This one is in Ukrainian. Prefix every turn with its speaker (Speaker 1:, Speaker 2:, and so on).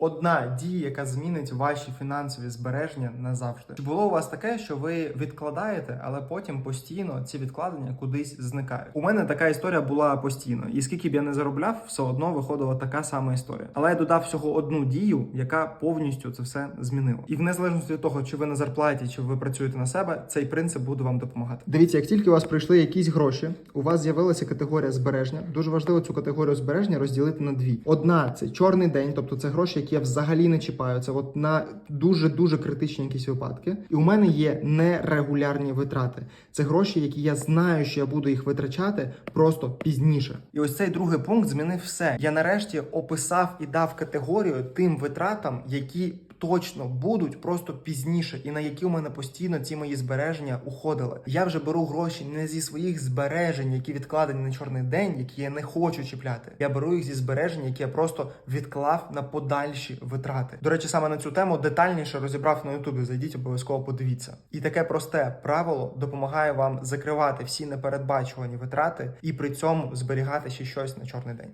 Speaker 1: Одна дія, яка змінить ваші фінансові збереження назавжди. Чи було у вас таке, що ви відкладаєте, але потім постійно ці відкладення кудись зникають? У мене така історія була постійно, і скільки б я не заробляв, все одно виходила така сама історія. Але я додав всього одну дію, яка повністю це все змінила. І в незалежності від того, чи ви на зарплаті, чи ви працюєте на себе, цей принцип буде вам допомагати. Дивіться, як тільки у вас прийшли якісь гроші, у вас з'явилася категорія збереження. Дуже важливо цю категорію збереження розділити на дві. Одна це чорний день, тобто це гроші, я взагалі не чіпаю. Це от на дуже дуже критичні якісь випадки. І у мене є нерегулярні витрати. Це гроші, які я знаю, що я буду їх витрачати просто пізніше. І ось цей другий пункт змінив все. Я нарешті описав і дав категорію тим витратам, які точно будуть просто пізніше, і на які у мене постійно ці мої збереження уходили. Я вже беру гроші не зі своїх збережень, які відкладені на чорний день, які я не хочу чіпляти. Я беру їх зі збережень, які я просто відклав на подальші витрати. До речі, саме на цю тему детальніше розібрав на Ютубі. Зайдіть обов'язково подивіться. І таке просте правило допомагає вам закривати всі непередбачувані витрати і при цьому зберігати ще щось на чорний день.